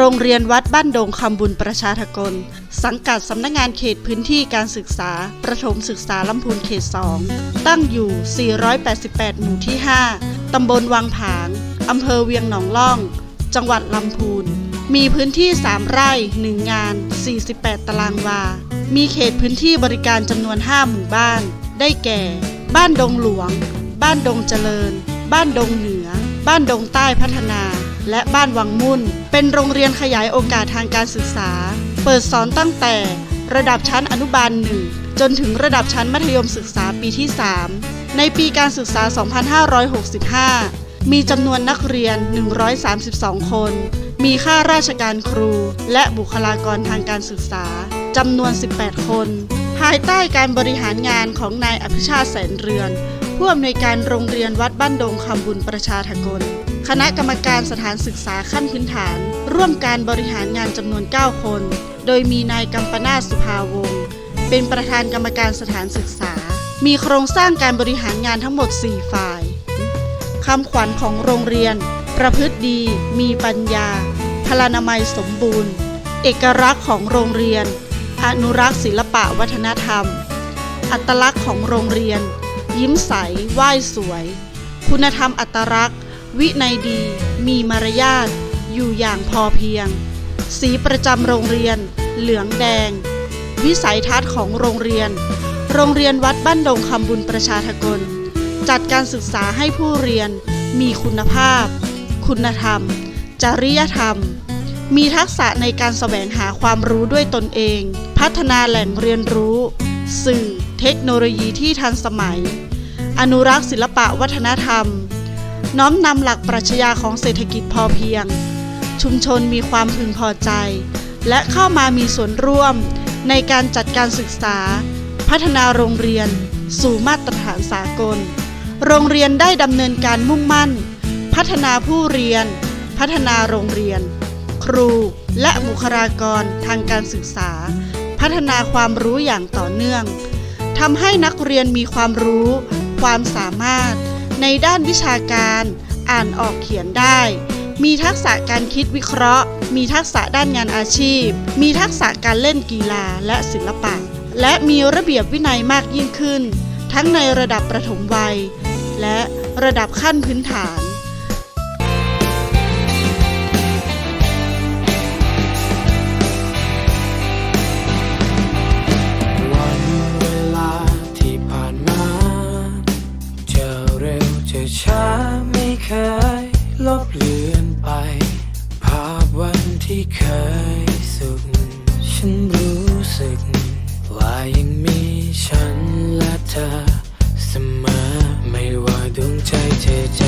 โรงเรียนวัดบ้านดงคำบุญประชาทกล สังกัดสำนักงานเขตพื้นที่การศึกษา ประถมศึกษาลำพูนเขต 2 ตั้งอยู่ 488 หมู่ที่ 5 ตำบลวังผาง อำเภอเวียงหนองล่อง จังหวัดลำพูน มีพื้นที่ 3 ไร่ 1 งาน 48 ตารางวา มีเขตพื้นที่บริการจำนวน 5 หมู่บ้าน ได้แก่ บ้านดงหลวง บ้านดงเจริญ บ้านดงเหนือ บ้านดงใต้พัฒนา และบ้านวังมุ่น เป็นโรงเรียนขยายโอกาสทางการศึกษา เปิดสอนตั้งแต่ระดับชั้นอนุบาล1จนถึงระดับชั้นมัธยมศึกษาปีที่ 3 ในปีการศึกษา 2565 มีจำนวนนักเรียน 132 คน มีข้าราชการครู และบุคลากรทางการศึกษาจำนวน 18 คน ภายใต้การบริหารงานของนายอภิชาติแสนเรือน ผู้อำนวยการโรงเรียนวัดบ้านดงคำบุญประชาทกล คณะกรรมการสถานศึกษาขั้นพื้นฐาน ร่วมการบริหารงานจำนวน 9 คน โดยมีนายกัมปนาสุภาวงศ์เป็นประธานกรรมการสถานศึกษา มีโครงสร้างการบริหารงานทั้งหมด 4 ฝ่ายคำขวัญของโรงเรียน ประพฤติดี มีปัญญา พลานามัยสมบูรณ์ เอกลักษณ์ของโรงเรียน อนุรักษ์ศิลปะวัฒนธรรม อัตลักษณ์ของโรงเรียน ยิ้มใสไหว้สวย คุณธรรมอัตลักษณ์ วินัยดีมีมารยาทอยู่อย่างพอเพียง สีประจำโรงเรียน เหลืองแดง วิสัยทัศน์ของโรงเรียน โรงเรียนวัดบ้านดงคำบุญประชาทกล จัดการศึกษาให้ผู้เรียนมีคุณภาพ คุณธรรม จริยธรรม มีทักษะในการแสวงหาความรู้ด้วยตนเอง พัฒนาแหล่งเรียนรู้ สื่อ เทคโนโลยีที่ทันสมัย อนุรักษ์ศิลปะวัฒนธรรม น้อมนำหลักปรัชญาของเศรษฐกิจพอเพียง ชุมชนมีความพึงพอใจ และเข้ามามีส่วนร่วมในการจัดการศึกษา พัฒนาโรงเรียน สู่มาตรฐานสากล โรงเรียนได้ดำเนินการมุ่งมั่น พัฒนาผู้เรียน พัฒนาโรงเรียน ครูและบุคลากรทางการศึกษา พัฒนาความรู้อย่างต่อเนื่องทำให้นักเรียนมีความรู้ ความสามารถ ในด้านวิชาการ อ่านออกเขียนได้ มีทักษะการคิดวิเคราะห์ มีทักษะด้านงานอาชีพ มีทักษะการเล่นกีฬาและศิลปะ และมีระเบียบวินัยมากยิ่งขึ้น ทั้งในระดับประถมวัย และระดับขั้นพื้นฐาน ช้าไม่เคย ลบเลือนไป ภาพวันที่เคยสุข ฉันรู้สึก ว่ายังมีฉันและเธอ เสมอไม่ว่าดวงใจจะเจ็บ